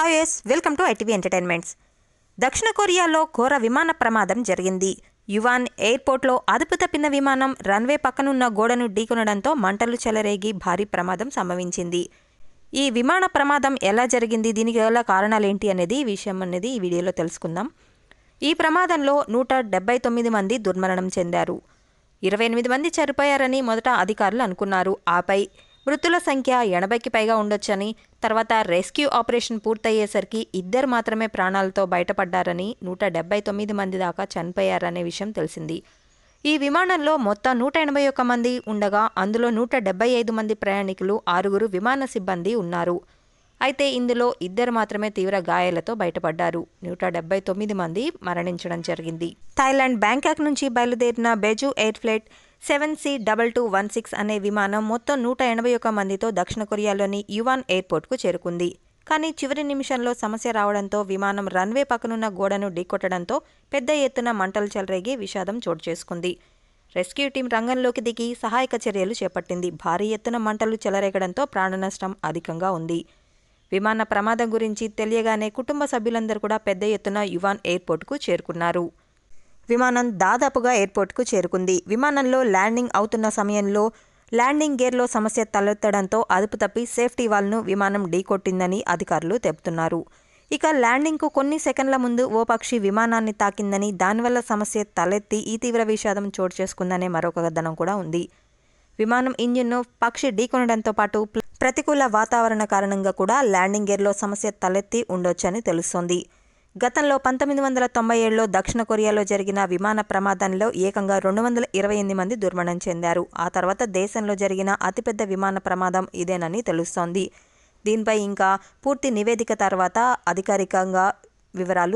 Hi yes welcome to ITV entertainments. దక్షిణ కొరియాలో ఘోర విమాన ప్రమాదం జరిగింది. యువాన్ ఎయిర్పోర్ట్లో అదుపు తప్పిన విమానం రన్వే పక్కనున్న గోడను ఢీకొనడంతో మంటలు చెలరేగి భారీ ప్రమాదం సంభవించింది. ఈ విమాన ప్రమాదం ఎలా జరిగింది? దీనికి గల కారణాలేంటి అనేది ఈ విషయం అనేది ఈ వీడియోలో తెలుసుకుందాం. ఈ ప్రమాదంలో నూట డెబ్బై తొమ్మిది మంది దుర్మరణం చెందారు. ఇరవై ఎనిమిది మంది చనిపోయారని మొదట అధికారులు అనుకున్నారు. ఆపై మృతుల సంఖ్య ఎనభైకి పైగా ఉండొచ్చని తర్వాత రెస్క్యూ ఆపరేషన్ పూర్తయ్యేసరికి ఇద్దరు మాత్రమే ప్రాణాలతో బయటపడ్డారని నూట డెబ్బై తొమ్మిది మంది దాకా చనిపోయారనే విషయం తెలిసింది. ఈ విమానంలో మొత్తం నూట ఎనభై ఒక్క మంది ఉండగా అందులో నూట డెబ్బై ఐదు మంది ప్రయాణికులు ఆరుగురు విమాన సిబ్బంది ఉన్నారు. అయితే ఇందులో ఇద్దరు మాత్రమే తీవ్ర గాయాలతో బయటపడ్డారు. నూట డెబ్బై తొమ్మిది మంది మరణించడం జరిగింది. థాయిలాండ్ బ్యాంకాక్ నుంచి బయలుదేరిన Jeju air flight seven C double two one six అనే విమానం మొత్తం నూట ఎనభై ఒక్క మందితో దక్షిణ కొరియాలోని యువాన్ ఎయిర్పోర్ట్కు చేరుకుంది. కానీ చివరి నిమిషంలో సమస్య రావడంతో విమానం రన్వే పక్కనున్న గోడను ఢీకొట్టడంతో పెద్ద ఎత్తున మంటలు చెలరేగి విషాదం చోటు చేసుకుంది. రెస్క్యూ టీం రంగంలోకి దిగి సహాయక చర్యలు చేపట్టింది. భారీ ఎత్తున మంటలు చెలరేగడంతో ప్రాణనష్టం అధికంగా ఉంది. విమాన ప్రమాదం గురించి తెలియగానే కుటుంబ సభ్యులందరూ కూడా పెద్ద ఎత్తున యువాన్ ఎయిర్పోర్ట్కు చేరుకున్నారు. విమానం దాదాపుగా ఎయిర్పోర్ట్కు చేరుకుంది. విమానంలో ల్యాండింగ్ అవుతున్న సమయంలో ల్యాండింగ్ గేర్లో సమస్య తలెత్తడంతో అదుపు తప్పి సేఫ్టీ వాల్ను విమానం ఢీకొట్టిందని అధికారులు చెబుతున్నారు ఇక ల్యాండింగ్కు కొన్ని సెకండ్ల ముందు ఓ పక్షి విమానాన్ని తాకిందని దానివల్ల సమస్య తలెత్తి ఈ తీవ్ర విషాదం చోటు చేసుకుందనే మరొక కథనం కూడా ఉంది. విమానం ఇంజిన్ను పక్షి ఢీకొనడంతో పాటు ప్రతికూల వాతావరణ కారణంగా కూడా ల్యాండింగ్ గేర్లో సమస్య తలెత్తి ఉండొచ్చని తెలుస్తోంది. గతంలో పంతొమ్మిది వందల తొంభై ఏడులో దక్షిణ కొరియాలో జరిగిన విమాన ప్రమాదంలో ఏకంగా రెండు వందల ఇరవై ఎనిమిది మంది దుర్మరణం చెందారు. ఆ తర్వాత దేశంలో జరిగిన అతిపెద్ద విమాన ప్రమాదం ఇదేనని తెలుస్తోంది. దీనిపై ఇంకా పూర్తి నివేదిక తర్వాత అధికారికంగా వివరాలు